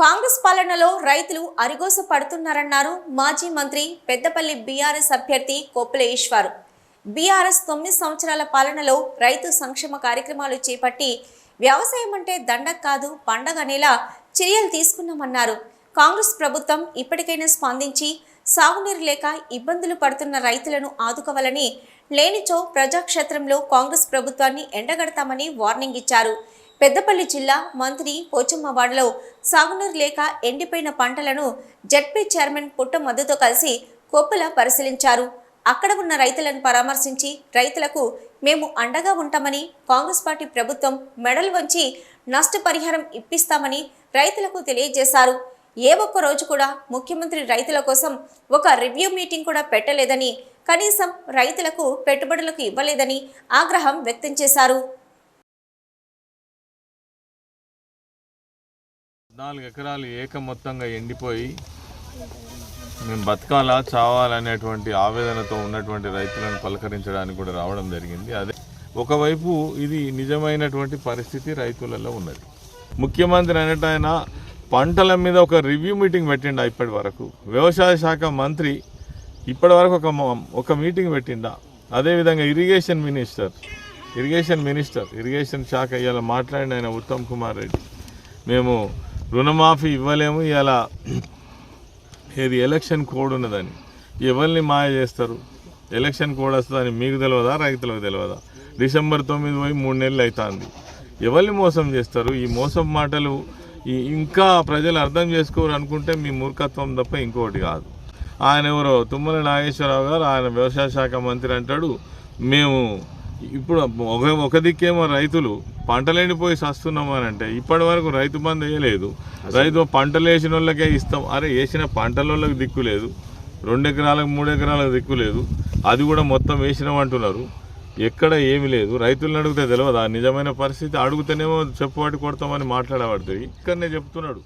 కాంగ్రెస్ పాలనలో రైతులు అరిగోస పడుతున్నారన్నారు మాజీ మంత్రి పెద్దపల్లి బీఆర్ఎస్ అభ్యర్థి కొప్పుల ఈశ్వర్. బీఆర్ఎస్ తొమ్మిది సంవత్సరాల పాలనలో రైతు సంక్షేమ కార్యక్రమాలు చేపట్టి వ్యవసాయం అంటే దండక్ కాదు పండగ అనేలా చర్యలు తీసుకున్నామన్నారు. కాంగ్రెస్ ప్రభుత్వం ఇప్పటికైనా స్పందించి సాగునీరు లేక ఇబ్బందులు పడుతున్న రైతులను ఆదుకోవాలని లేనిచో ప్రజాక్షేత్రంలో కాంగ్రెస్ ప్రభుత్వాన్ని ఎండగడతామని వార్నింగ్ ఇచ్చారు. పెద్దపల్లి జిల్లా మంత్రి పోచమ్మవాడలో సాగునీరు లేక ఎండిపోయిన పంటలను జడ్పీ చైర్మన్ పుట్ట మద్దతుతో కలిసి కొప్పుల పరిశీలించారు. అక్కడ ఉన్న రైతులను పరామర్శించి రైతులకు మేము అండగా ఉంటామని కాంగ్రెస్ పార్టీ ప్రభుత్వం మెడలు వంచి నష్టపరిహారం ఇప్పిస్తామని రైతులకు తెలియజేశారు. ఏ ఒక్క రోజు కూడా ముఖ్యమంత్రి రైతుల కోసం ఒక రివ్యూ మీటింగ్ కూడా పెట్టలేదని కనీసం రైతులకు పెట్టుబడులకు ఇవ్వలేదని ఆగ్రహం వ్యక్తం చేశారు. నాలుగు ఎకరాలు ఏక మొత్తంగా ఎండిపోయి మేము బతకాలా చావాలనేటువంటి ఆవేదనతో ఉన్నటువంటి రైతులను పలకరించడానికి కూడా రావడం జరిగింది. అదే ఒకవైపు ఇది నిజమైనటువంటి పరిస్థితి రైతులలో ఉన్నది. ముఖ్యమంత్రి అనేటైన పంటల మీద ఒక రివ్యూ మీటింగ్ పెట్టిండా ఇప్పటి వరకు? వ్యవసాయ శాఖ మంత్రి ఇప్పటి వరకు ఒక మ- ఒక మీటింగ్ పెట్టిండా? అదేవిధంగా irrigation minister irrigation minister irrigation శాఖ ఇవాళ మాట్లాడిన ఆయన ఉత్తమ్ కుమార్ రెడ్డి. మేము రుణమాఫీ ఇవ్వలేము ఇలా ఏది ఎలక్షన్ కోడ్ ఉన్నదని. ఎవరిని మాయ చేస్తారు? ఎలక్షన్ కోడ్ వస్తుందని మీకు తెలియదా రైతులకు తెలియదా డిసెంబర్ తొమ్మిది పోయి మూడు నెలలు అవుతుంది ఎవరిని మోసం చేస్తారు? ఈ మోసం మాటలు ఇంకా ప్రజలు అర్థం చేసుకోరు అనుకుంటే మీ మూర్ఖత్వం తప్ప ఇంకోటి కాదు. ఆయన ఎవరో? తుమ్మల నాగేశ్వరరావు గారు ఆయన వ్యవసాయ శాఖ మంత్రి అంటాడు. మేము ఇప్పుడు ఒక ఒక దిక్కేమో రైతులు పంటలేనిపోయి ఎండిపోయి సస్తున్నాం అని అంటే ఇప్పటి వరకు రైతు బంధు వేయలేదు. రైతు పంటలు వేసిన వాళ్ళకే ఇస్తాం. అరే వేసిన పంటల వాళ్ళకి దిక్కు లేదు. రెండు ఎకరాలకు మూడు ఎకరాలకు దిక్కు లేదు. అది కూడా మొత్తం వేసినాం అంటున్నారు ఎక్కడ ఏమీ లేదు. రైతులను అడిగితే తెలియదా నిజమైన పరిస్థితి. అడుగుతేనేమో చెప్పువాటి కొడతామని మాట్లాడబడుతుంది ఇక్కడనే చెప్తున్నాడు.